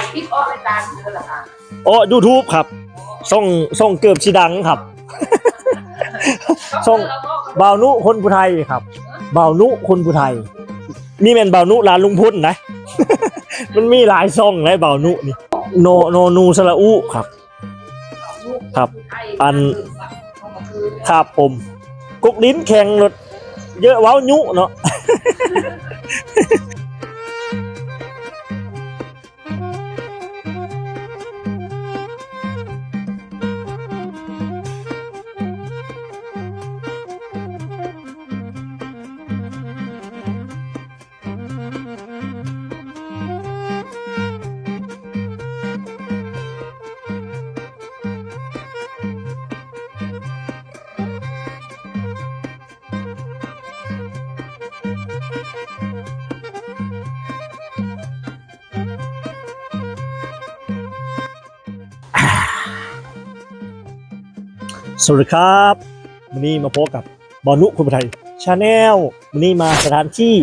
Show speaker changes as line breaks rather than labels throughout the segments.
ายคลิปออกรายการเยอะเหรอคะ
โอ้ยูทูบครับส่งส่งเกือบชิดังครับส่งบ่าวนุคนผู้ไทยครับบ่าวนุคนผู้ไทย นี่เป็นบ่าวนุร้านลุงพุทธนะ มันมีหลายซ่องเลยบ่าวนุนี่ โนโนนูสระอุครับ ครับ อันครับผมกุกลิ้นแข่งรถเยอะเว้ายุเนาะ สวัสดีครับวันนี้มาพบกับบอนุคนผู้ไทยชาแนลวันนี้มาสถานที่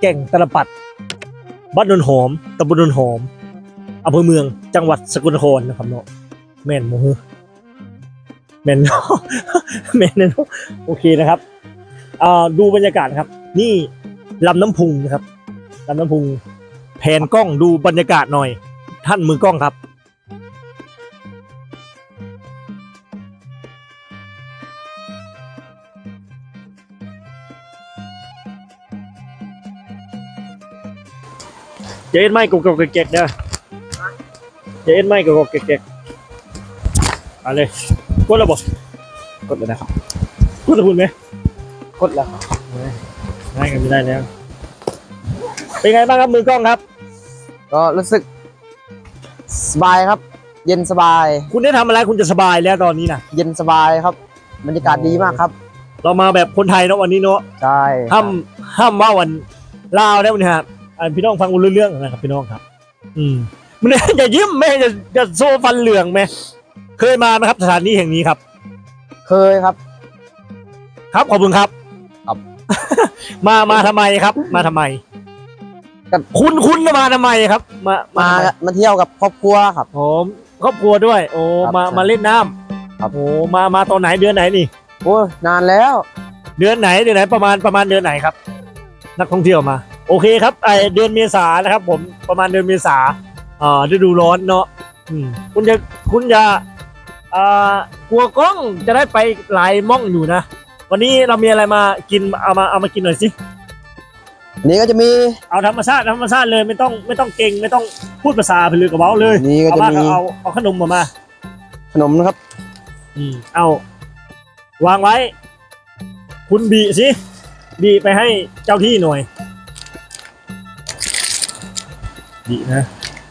แก่งตะลปัดบ้านนนหอมตำบลนนหอมอำเภอเมืองจังหวัดสกลนครนะครับเนาะแม่นโมฮแม่นเนาะแม่นเนาะโอเคนะครับอ่าดูบรรยากาศครับ นี่ลำน้ำพุงนะครับลำน้ำพุงแผนกล้องดูบรรยากาศหน่อย ท่านมือกล้องครับ อย่าเอ็นไม้กกๆเก๊กๆเด้ออย่าเอ็นไม้กกๆเก๊กๆเอาเลยกดแล้วบ่กดเลยนะครับกดแล้วคุณไหมกดแล้วได้กันไม่ได้แล้ว เป็นไงบ้างครับมือกล้องครับ
ก็รู้สึกสบายครับ เย็นสบาย
คุณได้ทำอะไรคุณจะสบายแล้วตอนนี้นะ
เย็นสบายครับ บรรยากาศดีมากครับ
เรามาแบบคนไทยเนาะวันนี้เนาะ
ใช่
ห้ามห้ามว่าวันลาวได้วันนี้ครับ อ่าพี่น้องฟังรู้เรื่องนะครับพี่น้องครับ อืมมันอย่ายิ้มแม่จะจะโซ่ฟันเหลืองไหมเคยมาไหมครับ สถานที่แห่งนี้ครับ
เคยครับ
ครับขอบคุณครับ
ครับ
มามาทำไมครับ มาทำไม
ก็
คุณคุณจะมาทำไมครับ มามา
มา
ทำไม
มาเที่ยวกับครอบครัวครับ
ผมครอบครัวด้วย โอ้
ครับ
มา
ใช่
มาเล่นน้ำ
ครับ
โอ้มามาตอนไหนเดือนไหนนี่
โอ้ยนานแล้ว
เดือนไหนเดือนไหนประมาณประมาณเดือนไหนครับ นักท่องเที่ยวมา โอเคครับไอเดือนเมษานะครับ ผมประมาณเดือนเมษาอ่าฤดูร้อนเนาะอืมคุณจะคุณจะอ่ากลัวกล้องจะได้ไปหลายม่องอยู่นะ วันนี้เรามีอะไรมากินเอามาเอามากินหน่อยสิ
นี่ก็จะมี
เอาธรรมชาติธรรมชาติเลยไม่ต้องไม่ต้องเก่งไม่ต้องพูดภาษาไปเลยกับเว้าเลย
นี่ก็
เอา
จะ
มา
มี
เอาเอาขนมมามา
ขนมนะครับ
อืมเอาวางไว้ คุณบีสิบีไปให้เจ้าที่หน่อย บีนะ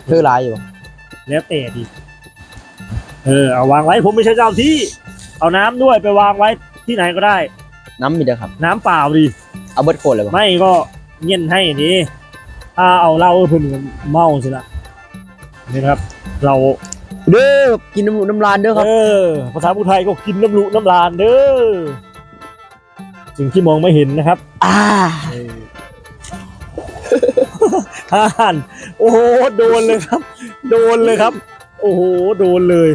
คือลายอยู่
แล้วแต่ดีเออ เอาวางไว้ ผมไม่ใช่เจ้าที่ เอาน้ำด้วยไปวางไว้ที่ไหนก็ได้
น้ำมีเด้อครับ
น้ำเปล่าดี
เอาเบิร์ดโคนเลยป่ะ
ไม่ก็เงี้ยนให้ดีถ้าเอาเหล้าเพิ่นก็เมาสิละนี่นะครับ เรา
เด้อกินน้ำน้ำลานเด้อครับ
เออภาษาพูไทยก็กินน้ำลุน้ำลานเด้อสิ่งที่มองไม่เห็นนะครับ
อ่า
เออห่านโอ้โหโดนเลยครับ โดนเลยครับ โอ้โหโดนเลย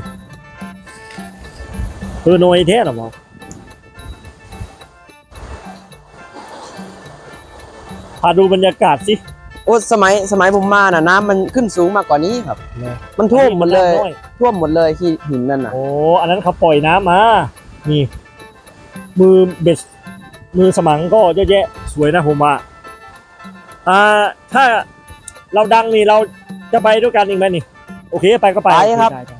เออหน่อยแท้หรอหมอพาดูบรรยากาศสิ
โอ้สมัยสมัยผมมาน่ะน้ำมันขึ้นสูงมากกว่านี้ครับ มันท่วมหมดเลย
น้อย
ท่วมหมดเลยที่หินนั่นน่ะ
โอ้อันนั้นเขาปล่อยน้ำมา นี่ มือเบสมือสมังก็เยอะแยะ สวยนะผมว่าอ่าถ้า เราดังนี่เราจะไปด้วยกันอีกไหมนี่ โอเคไปก็ไป
ไปครับ
ด้ด้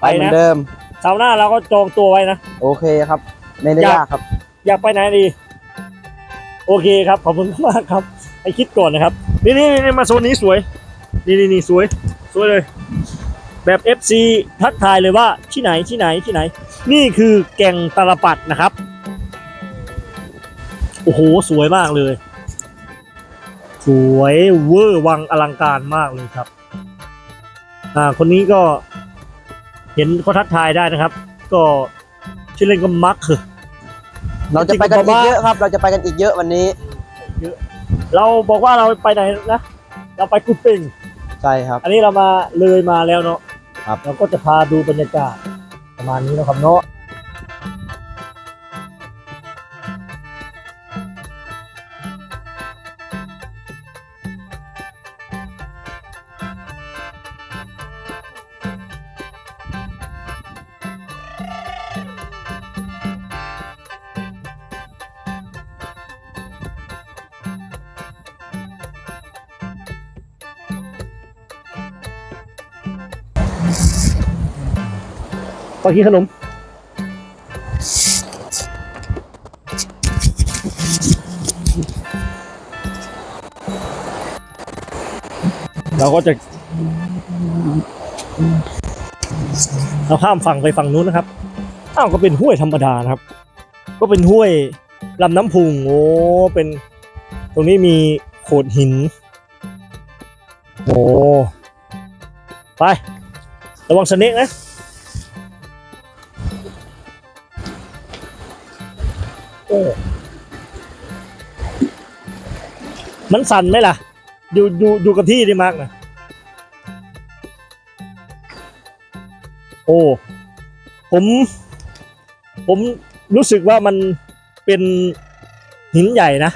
ไปเหมือ
นะ
นเดิม
เสาร์หน้าเราก็จองตัวไว้นะ
โอเคครับ ไม่ได้
อยาก
ยากครับ
อยากไปไหนดี โอเคครับ ขอบคุณมากครับไอคิดก่อนนะครับ นี่นี่นี่มาโซนนี้สวย นี่นี่นี่สวย สวยเลย แบบ FC ทักทายเลยว่าที่ไหนที่ไหนที่ไหน นี่คือแก่งตาลปัดนะครับ โอ้โห สวยมากเลย สวยเวอร์วังอลังการมากเลยครับ อ่าคนนี้ก็เห็นเขาทักทายได้นะครับ ก็ชื่อเล่นก็มักคือ
เราจะไปกัน
จริงๆผมว่า
อีกเยอะครับ เราจะไปกันอีกเยอะวันนี้
เราบอกว่าเราไปไหนนะ เราไปกุดปิง
ใช่ครับ
อันนี้เรามาเลยมาแล้วเนาะ
ครับ
เราก็จะพาดูบรรยากาศประมาณนี้นะครับเนาะ ไปกินขนม เราก็จะเราข้ามฝั่งไปฝั่งนู้นนะครับ อ้าวก็เป็นห้วยธรรมดานะครับ ก็เป็นห้วยลำน้ำพุงโอ้เป็น ตรงนี้มีโขดหิน โอ้ ไป ระวังสเนกนะ มันสั่นไหมล่ะ อยู่อยู่อยู่กับที่ได้มากนะโอ้ผม ผมรู้สึกว่ามันเป็นหินใหญ่นะ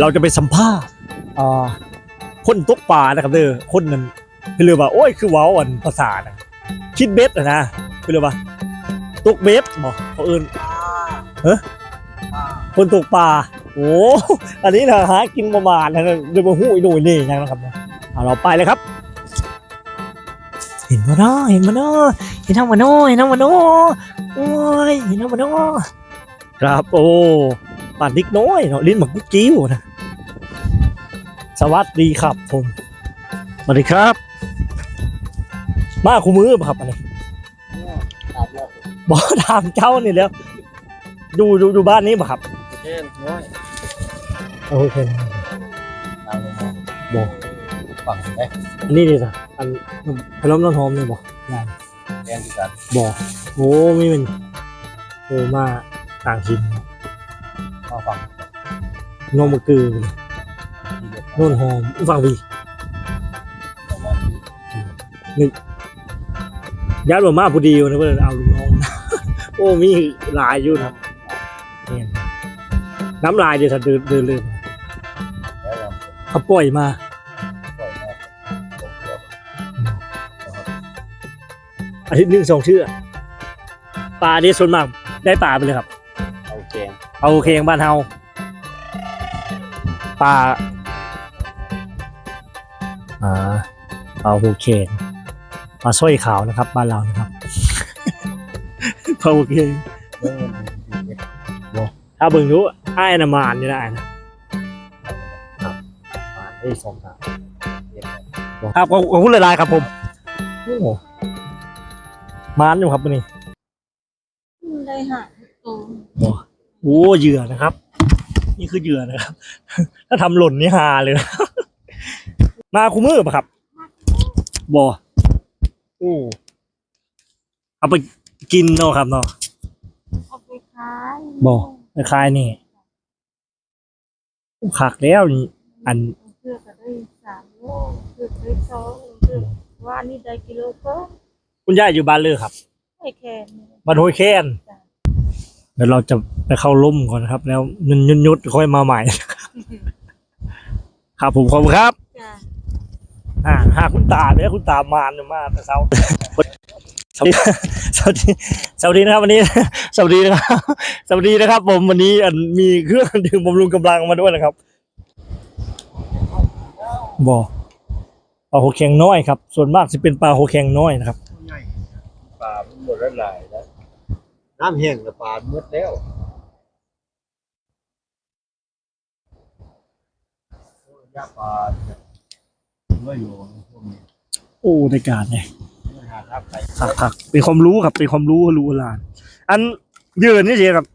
เราจะไปสัมภาษณ์อ่าคนตกปลานะครับเด้อคนนั้นเรือว่าโอ้ยคือว้าอันภาษานะคิดเบ็ดอะนะเรือว่าตกเบ็ดบอกเขาเอินเฮ้คนตกปลาโอ้อันนี้นะหากินประมาณนะเดี๋ยวมาหู้อีหนุ่ยนี่ยังนะครับเอาเราไปเลยครับ เห็นมาเนาะเห็นมาเนาะเห็นทางมาเนาะเห็นทางมาเนาะโอ้ยเห็นทางมาเนาะครับโอ้ ป่านนิกน้อยเนาะลิ้นหมักกุ๊กกิ้วนะสวัสดีครับผมสวัสดีครับ มาคู่มือป่ะครับอันนี้บอกถามเจ้านี่แล้วดูดูดูบ้านนี้ป่ะครับ
เช่นน้อย
โอเคบอก
ฝั่งไหน
อันนี้ดีจ้ะอันพล้อมน้ำหอมนี่บอกได้
แดงที่กัน
บอกโอ้ไม่เป็นโอ้มาต่างถิ่น
มาฝั่ง
โนมกือเลย
ที่เดียว
โนนหอมฟังวี
ประมาณนี้
ยัดมามาพอดีนะเพื่อนเอาลูกน้องโอ้มีหลายอยู่นะเนี่ยน้ำลายเดี๋ยวถ้าเดินเดินเลย
แล้วเรา
เขาปล่อยมา
ปล่อยมาผมเดี๋ยว
อาทิตย์หนึ่งสองเชื่อปลาเดี๋ยวส่วนมากได้ปลาไปเลยครับ
เอาแกง
เอาโอเคงบ้านเฮาปลาอ่าปลาโอเคงปลาสร้อยขาวนะครับ บ้านเรานะครับปลาโอเคง
เรื่องมันดีเด็ด
ถ้าเบิ่งดูไอ้ายนะมานอยู่ได้นะมานได้สองสาม
เด็ด
ครับขอบคุณหลายๆครับผมโอ้มานอยู่ครับวันนี้
ได้ค่ะตัว
โอ้เหยื่อนะครับ นี่คือเหยื่อนะครับ ถ้าทำหล่นนี่ฮาเลยนะมาคูมือปะครับบอโอ้เอาไปกินเนาะครับเนาะ
เอาไปขาย
บ่ไปขายนี่ขักแล้วนี่อัน
เพื่อก็ได้สามโลเพื่อได้สองเพื่อว่านี่ได้กิโลก็
คุณย่าอยู่บ้านเลยครับ
ไม่แค่นี้
บ้านห้วยแค้น เดี๋ยวเราจะไปเข้าร่มก่อนนะครับ แล้วยุนยุนยุดค่อยมาใหม่ ครับผมขอบคุณครับ
จ้ะ
อ่าหาคุณตาเนี่ยคุณตามานเนี่ยมากแต่เช้าสวัสดีสวัสดีสวัสดีนะครับวันนี้ สวัสดีนะครับสวัสดีนะครับ ผมวันนี้อันมีเครื่องดื่มบำรุงกำลังมาด้วยนะครับบ่ปลาโหแข็งน้อยครับ ส่วนมากจะเป็นปลาโหแข็งน้อยนะครับ
ปลามันหมดแล้วหลายแล้ว
น้ำแห้งแล้วปลาหมดแล้วโอ้ยยาปลาเนี่ยเมื่ออยู่พวกนี้
โอ้ในการไง
เมื่อหาทับไป
คักคักเป็นความรู้ครับเป็นความรู้รู้ลาน อันยืนนี่สิครับ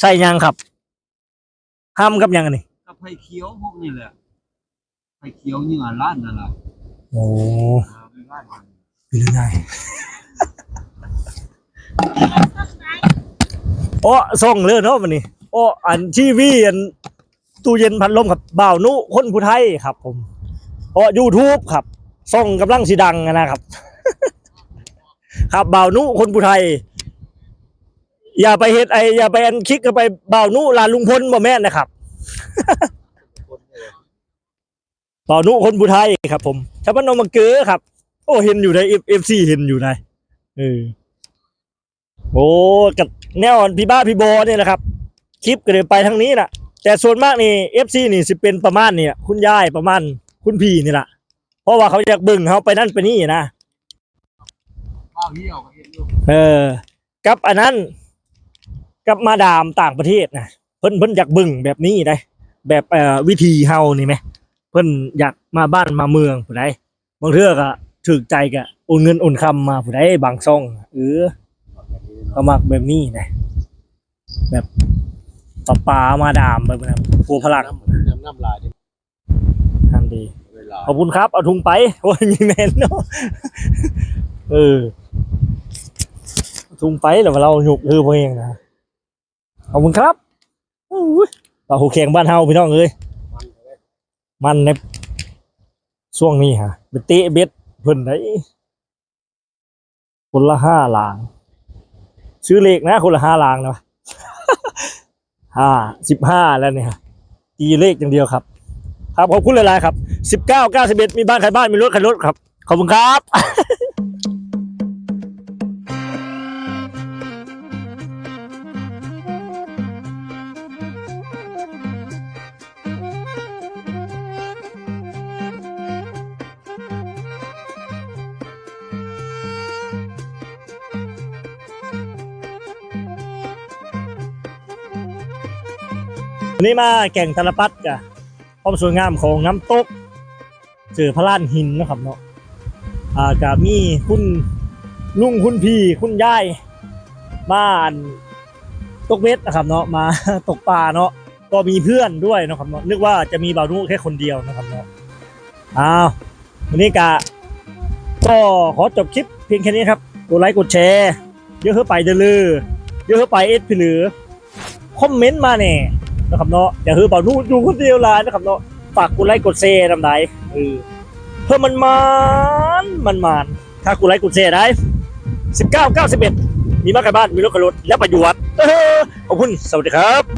ใส่ยังครับ ห้ามกับยังอันนี่
กับไผ่เขียวพวกนี้แหละไผ่เขียวยิ่งอะล้านนั่นแหละ
โอ้
อ่าไม่ล้านมัน
เป็นยังไง โอ้ส่งเลยเนาะมันนี่โอ้อันทีวีอันตู้เย็นพัดลมครับบ่าวนุคนผู้ไทยครับ ผมโอ้ยูทูบครับส่งกำลังสีดังนะครับ ครับบ่าวนุคนผู้ไทย อย่าไปเฮ็ดไออย่าไปอันคลิกกันไปบ่าวนุลานลุงพลบ่แม่นนะครับ
เออ
บ่าวนุคนผู้ไทยครับ ผมชาวบ้านนองมังเกือครับ โอ้เห็นอยู่ในเอฟซีเห็นอยู่ในเออ โอ้กับแนวพี่บ้าพี่บอเนี่ยนะครับ คลิปก็เลยไปทางนี้นะแต่ส่วนมากนี่เอฟซีนี่สิเป็นประมาณนี่ล่ะคุณยายประมาณคุณพี่นี่แหละเพราะว่าเขาอยากบึ่งเขาไปนั่นไปนี่นะ
เอ
อ กับอันนั้น กับมาดามต่างประเทศนะเพิ่นเพิ่นอยากบึ่งแบบนี้ได้ แบบเอ่อวิธีเฮานี่ไหมเพิ่นอยากมาบ้านมาเมืองผู้ใดบางเทื่อก็ถึกใจก็โอนเงินโอนคำมาผู้ใดบางซ่องเออ เขามักแบบนี้นะแบบปะปามาดามแบบนั้นผัวพลัง
น้ำน้ำน้ำลายที่
ทำดี
เวลา
ขอบคุณครับ เอาถุงไปโอ้ยมีแมนเนาะเออเอาถุงไปแล้วเราหยุกคือพวกเองนะขอบคุณครับอุ้ยปลาหูแข็งบ้านเฮาพี่น้องเอ้ยมันในช่วงนี้ฮะเป็นเตะเบ็ดเพิ่นได้คนละห้าหลาง ซื้อเลขนะคนละห้าหลางนะห้าสิบห้าแล้วเนี่ยตีเลขอย่างเดียวครับ ครับขอบคุณหลายๆครับสิบเก้าเก้าสิบเอ็ดมีบ้านใครบ้านมีรถใครรถครับ ขอบคุณครับ นนี้มาแก่งตะลปัดกะความสวยงามของน้ำตกเจอพระลานหินนะครับเนาะอ่ากะมีคุณลุงคุณพี่คุณยายบ้านตกเบ็ดนะครับเนาะมาตกปลาเนาะก็มีเพื่อนด้วยนะครับเนาะนึกว่าจะมีบ่าวนุแค่คนเดียวนะครับเนาะอ้าววันนี้กะก็ขอจบคลิปเพียงแค่นี้ครับกดไลค์กดแชร์ เยอะเข้าไปเด้อเยเยอะเข้าไปเอสพี่หรือคอมเมนต์มาแน่ นะครับเนาะอย่าคือเบานู่นอยู่คนเดียวลายนะครับเนาะฝากกูไลค์กดแชร์ทำได้เออเพื่อมันมันมันมันถ้ากูไลค์กดแชร์ได้สิบเก้าเก้าสิบเอ็ดมีบ้านใครบ้านมีรถกระรถและประโยชน์เออขอบคุณสวัสดีครับ